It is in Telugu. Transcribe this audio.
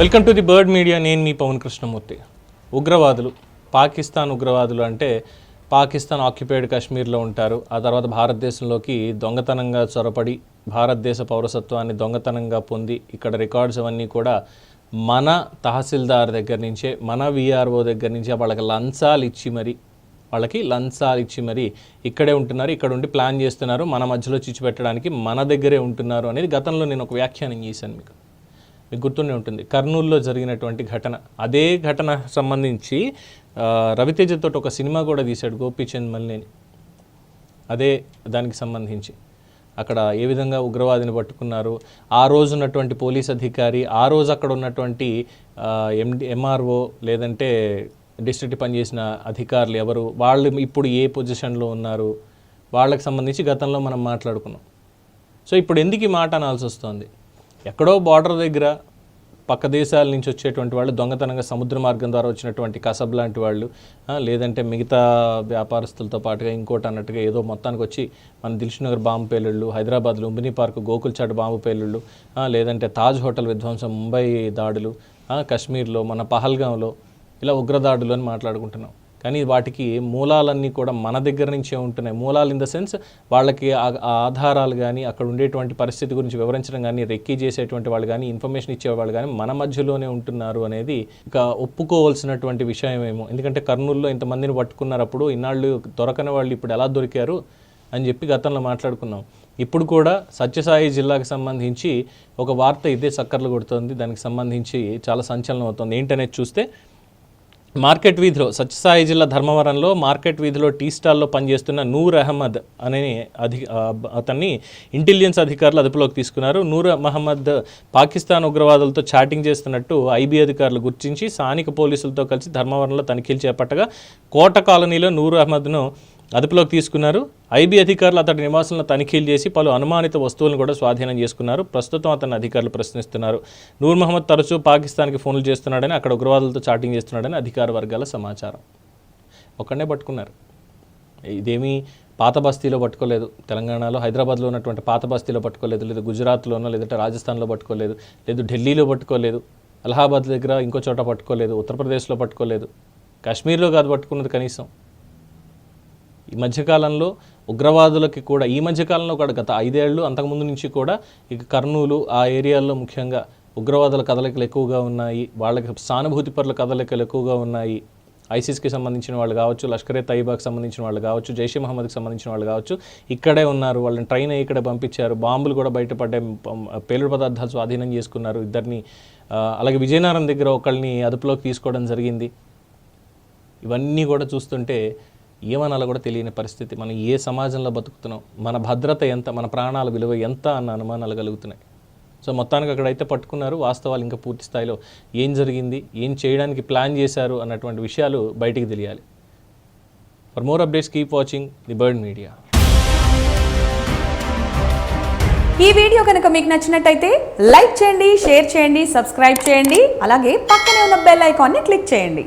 Welcome to the bird media. నేను మీ పవన్ కృష్ణమూర్తి. ఉగ్రవాదులు పాకిస్తాన్ ఉగ్రవాదులు అంటే పాకిస్తాన్ ఆక్యుపైడ్ కాశ్మీర్లో ఉంటారు. ఆ తర్వాత భారతదేశంలోకి దొంగతనంగా చొరపడి భారతదేశ పౌరసత్వాన్ని దొంగతనంగా పొంది ఇక్కడ రికార్డ్స్ అవన్నీ కూడా మన తహసీల్దార్ దగ్గర నుంచే మన విఆర్ఓ దగ్గర నుంచే వాళ్ళకి లంచాలు ఇచ్చి మరి వాళ్ళకి లంచాలు ఇచ్చి మరి ఇక్కడే ఉంటున్నారు. ఇక్కడ ఉండి ప్లాన్ చేస్తున్నారు. మన మధ్యలో చిచ్చిపెట్టడానికి మన దగ్గరే ఉంటున్నారు అనేది గతంలో నేను ఒక వ్యాఖ్యానం చేశాను మీకు. మీకు గుర్తుండే ఉంటుంది. కర్నూలులో జరిగినటువంటి ఘటన. అదే ఘటన సంబంధించి రవితేజతో ఒక సినిమా కూడా తీశాడు గోపీచంద్ మల్లేని. అదే దానికి సంబంధించి. అక్కడ ఏ విధంగా ఉగ్రవాదిని పట్టుకున్నారు? ఆ రోజు ఉన్నటువంటి పోలీస్ అధికారి ఆ రోజు అక్కడ ఉన్నటువంటి ఎండి ఎంఆర్ఓ లేదంటే డిస్ట్రిక్ట్ పనిచేసిన అధికారులు ఎవరు? వాళ్ళు ఇప్పుడు ఏ పొజిషన్లో ఉన్నారు? వాళ్ళకి సంబంధించి గతంలో మనం మాట్లాడుకున్నాం. సో ఇప్పుడు ఎందుకు ఈ మాట అనాల్సి వస్తుంది? ఎక్కడో బార్డర్ దగ్గర పక్క దేశాల నుంచి వచ్చేటువంటి వాళ్ళు దొంగతనంగా సముద్ర మార్గం ద్వారా వచ్చినటువంటి కసబ్ లాంటి వాళ్ళు లేదంటే మిగతా వ్యాపారస్తులతో పాటుగా ఇంకోటి అన్నట్టుగా ఏదో మొత్తానికి వచ్చి మన దిల్షునగర్ బాంబు పేలుళ్ళు హైదరాబాద్ లుంబిని పార్క్ గోకుల్చాట్ బాంబు పేలుళ్ళు లేదంటే తాజ్ హోటల్ విధ్వంసం ముంబై దాడులు కాశ్మీర్లో మన పహల్గాంలో ఇలా ఉగ్రదాడులు అని మాట్లాడుకుంటున్నాం. కానీ వాటికి మూలాలన్నీ కూడా మన దగ్గర నుంచే ఉంటున్నాయి. మూలాలు ఇన్ ద సెన్స్ వాళ్ళకి ఆధారాలు కానీ అక్కడ ఉండేటువంటి పరిస్థితి గురించి వివరించడం కానీ రెక్కీ చేసేటువంటి వాళ్ళు కానీ ఇన్ఫర్మేషన్ ఇచ్చేవాళ్ళు కానీ మన మధ్యలోనే ఉంటున్నారు అనేది ఇక ఒప్పుకోవాల్సినటువంటి విషయం ఏమో. ఎందుకంటే కర్నూలులో ఇంతమందిని పట్టుకున్నప్పుడు ఇన్నాళ్ళు దొరకని వాళ్ళు ఇప్పుడు ఎలా దొరికారు అని చెప్పి గతంలో మాట్లాడుకున్నాం. ఇప్పుడు కూడా సత్యసాయి జిల్లాకు సంబంధించి ఒక వార్త ఇదే చక్కర్లు కొడుతుంది. దానికి సంబంధించి చాలా సంచలనం అవుతుంది. ఏంటనేది చూస్తే మార్కెట్ వీధిలో సత్యసాయి జిల్లా ధర్మవరంలో మార్కెట్ వీధిలో టీ స్టాల్లో పనిచేస్తున్న నూర్ అహ్మద్ అనే అధి అతన్ని ఇంటెలిజెన్స్ అధికారులు అదుపులోకి తీసుకున్నారు. నూర్ మహమ్మద్ పాకిస్తాన్ ఉగ్రవాదులతో చాటింగ్ చేస్తున్నట్టు ఐబీ అధికారులు గుర్తించి స్థానిక పోలీసులతో కలిసి ధర్మవరంలో తనిఖీలు చేపట్టగా కోట కాలనీలో నూర్ అహ్మద్ను అదుపులోకి తీసుకున్నారు. ఐబీ అధికారులు అతడి నివాసంలో తనిఖీలు చేసి పలు అనుమానిత వస్తువులను కూడా స్వాధీనం చేసుకున్నారు. ప్రస్తుతం అతన్ని అధికారులు ప్రశ్నిస్తున్నారు. నూర్ మహమ్మద్ తరచూ పాకిస్తాన్కి ఫోన్లు చేస్తున్నాడని అక్కడ ఉగ్రవాదులతో చాటింగ్ చేస్తున్నాడని అధికార వర్గాల సమాచారం. ఒక్కడనే పట్టుకున్నారు. ఇదేమీ పాత బస్తీలో పట్టుకోలేదు. తెలంగాణలో హైదరాబాద్లో ఉన్నటువంటి పాత బస్తీలో పట్టుకోలేదు. లేదా గుజరాత్లోనో లేదంటే రాజస్థాన్లో పట్టుకోలేదు. లేదు ఢిల్లీలో పట్టుకోలేదు. అలహాబాద్ దగ్గర ఇంకో చోట పట్టుకోలేదు. ఉత్తరప్రదేశ్లో పట్టుకోలేదు. కాశ్మీర్లో కాదు పట్టుకున్నది కనీసం. ఈ మధ్యకాలంలో ఉగ్రవాదులకి కూడా ఈ మధ్యకాలంలో కూడా గత ఐదేళ్ళు అంతకుముందు నుంచి కూడా ఇక కర్నూలు ఆ ఏరియాల్లో ముఖ్యంగా ఉగ్రవాదుల కదలికలు ఎక్కువగా ఉన్నాయి వాళ్ళకి సానుభూతి పరుల కదలికలు ఎక్కువగా ఉన్నాయి. ఐసిస్కి సంబంధించిన వాళ్ళు కావచ్చు లష్కరే తయ్యబాకి సంబంధించిన వాళ్ళు కావచ్చు జైషే మహమ్మద్కి సంబంధించిన వాళ్ళు కావచ్చు ఇక్కడే ఉన్నారు. వాళ్ళని ట్రైన్ అయ్యి ఇక్కడ పంపించారు. బాంబులు కూడా బయటపడ్డాయి. పేలుడు పదార్థాలు స్వాధీనం చేసుకున్నారు ఇద్దరిని. అలాగే విజయనగరం దగ్గర ఒకళ్ళని అదుపులోకి తీసుకోవడం జరిగింది. ఇవన్నీ కూడా చూస్తుంటే ఏమనాలో కూడా తెలియని పరిస్థితి. మనం ఏ సమాజంలో బతుకుతున్నాం? మన భద్రత ఎంత? మన ప్రాణాల విలువ ఎంత అన్న అనుమానాలు కలుగుతున్నాయి. సో మొత్తానికి అక్కడైతే పట్టుకున్నారు. వాస్తవాలు ఇంకా పూర్తి స్థాయిలో ఏం జరిగింది? ఏం చేయడానికి ప్లాన్ చేశారు? అన్నటువంటి విషయాలు బయటికి తెలియాలి. For more updates keep watching the bird media ఈ వీడియో కనుక మీకు నచ్చినట్టయితే లైక్ చేయండి షేర్ చేయండి సబ్స్క్రైబ్ చేయండి. అలాగే పక్కనే ఉన్న బెల్ ఐకాన్ని క్లిక్ చేయండి.